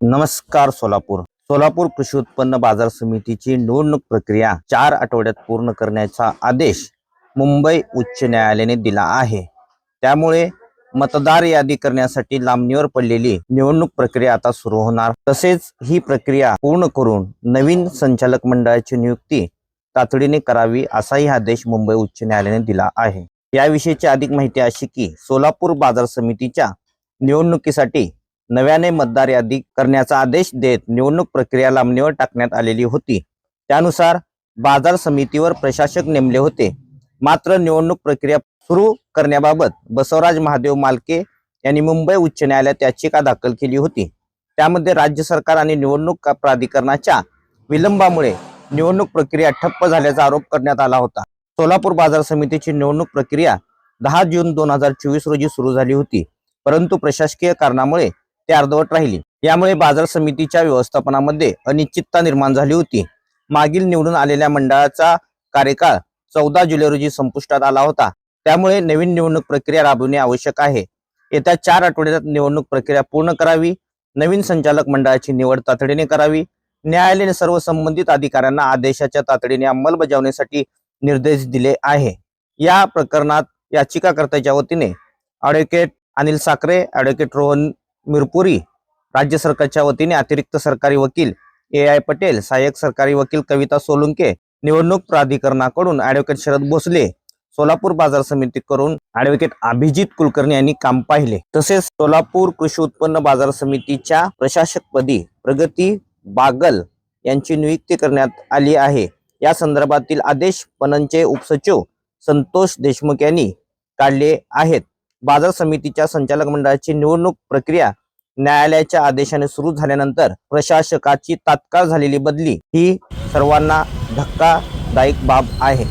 नमस्कार सोलापूर. सोलापूर कृषी उत्पन्न बाजार समितीची निवडणूक प्रक्रिया चार आठवड्यात पूर्ण करण्याचा आदेश मुंबई उच्च न्यायालयाने दिला आहे. त्यामुळे मतदार यादी करण्यासाठी लांबणीवर पडलेली निवडणूक प्रक्रिया आता सुरू होणार. तसेच ही प्रक्रिया पूर्ण करून नवीन संचालक मंडळाची नियुक्ती तातडीने करावी असाही आदेश मुंबई उच्च न्यायालयाने दिला आहे. याविषयीची अधिक माहिती अशी की सोलापूर बाजार समितीच्या निवडणुकीसाठी नव्याने मतदार यादी करण्याचा आदेश देत निवडणूक प्रक्रिया लांबणीवर टाकण्यात आलेली होती. त्यानुसार बाजार समितीवर प्रशासक नेमले होते. मात्र निवडणूक प्रक्रिया सुरू करण्याबाबत बसवराज महादेव मालके यांनी मुंबई उच्च न्यायालयात याचिका दाखल केली होती. त्यामध्ये राज्य सरकार आणि निवडणूक प्राधिकरणाच्या विलंबामुळे निवडणूक प्रक्रिया ठप्प झाल्याचा आरोप करण्यात आला होता. सोलापूर बाजार समितीची निवडणूक प्रक्रिया दहा जून दोन हजार चोवीस रोजी सुरू झाली होती. परंतु प्रशासकीय कारणामुळे ते अर्धवट राहिली. यामुळे बाजार समितीच्या व्यवस्थापनामध्ये अनिश्चितता निर्माण झाली होती. मागील निवडून आलेल्या मंडळाचा कार्यकाळ चौदा जुलै रोजी संपुष्टात आला होता. त्यामुळे नवीन निवडणूक प्रक्रिया राबविणे आवश्यक आहे. येत्या चार आठवड्यात निवडणूक प्रक्रिया पूर्ण करावी नवीन संचालक मंडळाची निवड तातडीने करावी न्यायालयाने सर्व संबंधित अधिकाऱ्यांना आदेशाच्या तातडीने अंमलबजावणीसाठी निर्देश दिले आहे. या प्रकरणात याचिकाकर्त्याच्या वतीने ॲडव्होकेट अनिल साखरे ॲडव्होकेट रोहन मिरपुरी राज्य सरकारच्या वतीने अतिरिक्त सरकारी वकील ए आय पटेल सहाय्यक सरकारी वकील कविता सोलुंके निवडणूक प्राधिकरणाकडून ॲडव्होकेट शरद भोसले सोलापूर बाजार समितीकडून ॲडव्होकेट अभिजित कुलकर्णी यांनी काम पाहिले. तसेच सोलापूर कृषी उत्पन्न बाजार समितीच्या प्रशासकपदी प्रगती बागल यांची नियुक्ती करण्यात आली आहे. या संदर्भातील आदेश पणनचे उपसचिव संतोष देशमुख यांनी काढले आहेत. बाजार समितीच्या संचालक मंडळाची निवडणूक प्रक्रिया न्यायालयाच्या आदेशाने सुरू झाल्यानंतर प्रशासकाची तात्काळ झालेली बदली ही सर्वांना धक्कादायक बाब आहे.